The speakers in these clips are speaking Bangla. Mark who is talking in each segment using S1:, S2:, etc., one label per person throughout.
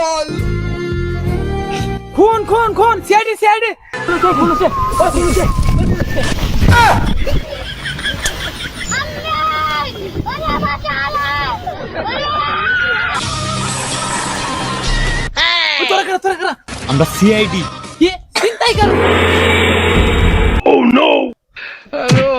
S1: বল। খুন খুন খুন সিআইডি সিআইডি। খুলছে ও খুলছে
S2: আমরা সিআইডি
S1: কে? চিন্তাই করো ও নো হ্যালো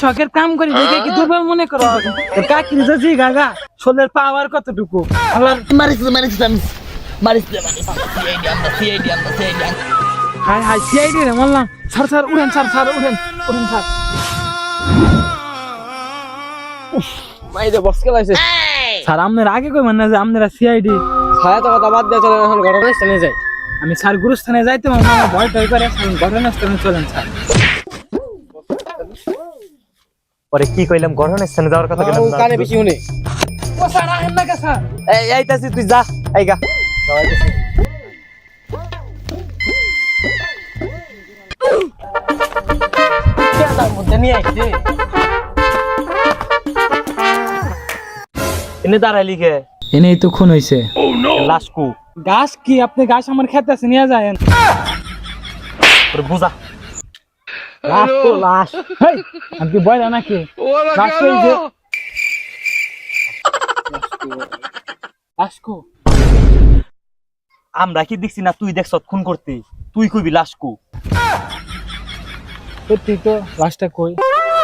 S1: শখের কাম করি দেখে কি দুর্বল মনে করো? কাকি যদি গাগা শোলের পাওয়ার কতটুকু? আল্লাহর
S3: মারিস মারিস আমি মারিস আমরা আমরা
S1: হাই হাই সিআইডি রে বললাম স্যার স্যার উড়েন স্যার স্যার উড়েন উড়েন স্যার
S4: মাইরে বস খেলাইছে।
S1: স্যার আপনার আগে কই মানে যে আপনারা সিআইডি।
S4: ছায়া তো কথা বাদ দিয়ে চলেন এখন ঘটনাস্থানে যাই।
S1: আমি স্যার গুরুস্থানে যাইতে ভয় টয় করে এখন ঘটনাস্থলে চলেন স্যার
S2: পরে কি কইলাম ঘটনাস্থানে যাওয়ার কথা
S4: ও কানে বেশি শুনে।
S1: ও স্যার আহেন না স্যার?
S2: এই আইতাছি তুই যা গা।
S4: মধ্যে
S2: এনে দাঁড়াইলি কে
S1: এনেই তো খুন হইছে।
S2: লাশকু।
S1: গাছ কি? আপনি গাছ আমার খেতে আছে নিয়ে যায়
S2: বুঝা।
S1: লাশ তো লাশ আমি কি বয়লা নাকি লাশ তো এই যে লাশ
S2: আমরা কি দেখছি না? তুই দেখছ খুন করতে তুই কইবি লাশকু
S1: সত্যি তো লাশটা কই?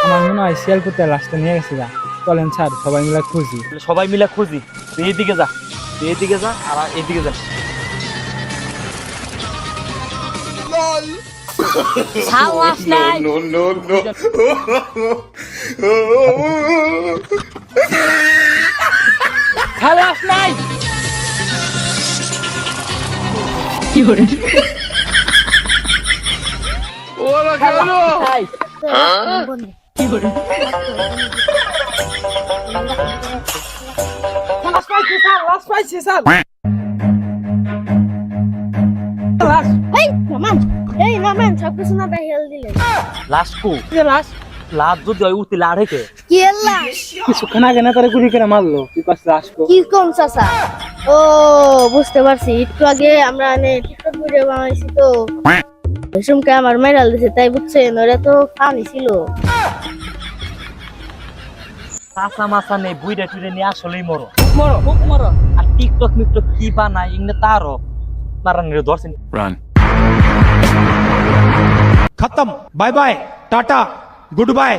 S1: আমার মনে হয় শিয়াল করতে লাশটা নিয়ে গেছে গা। চলেন স্যার সবাই মিলে খুঁজি।
S2: সবাই মিলে খুঁজি। তুই এদিকে যা। তুই এদিকে যা আর এদিকে যা।
S3: সাহস নাই
S1: খালাস নাই লাশ পাইছি স্যার লাশ পাইছি স্যার লাশ
S5: এই নামান এই নামান সব কিছু না তাই হেল দিলেন
S2: লাশকু
S1: এই লাশ।
S2: লাভ যদি হয় উঠতে লাড়ে কে
S5: কি এল্লা
S1: কিছুক্ষণ আগে না তারা গুলি করে মারলো। তুই পাশে লাশ কো?
S5: কি কম চাচা? ও বুঝতে পারছি। একটু আগে আমরা মানে টিকটক ভিডিও বানাইছি তো। রেশমকে আমার মেরাল দিছে তাই বুঝছেন ওরা তো পানি ছিল।
S2: চাচা মাচা নেই বুইটা টুইটা নিয়ে আসলেই মরো।
S1: মরো খুব মরো।
S2: আর টিকটক মিকটক কি বানায় ইংনে তারও আপনারা ধরছেন
S6: রান খতম। Bye bye tata good bye.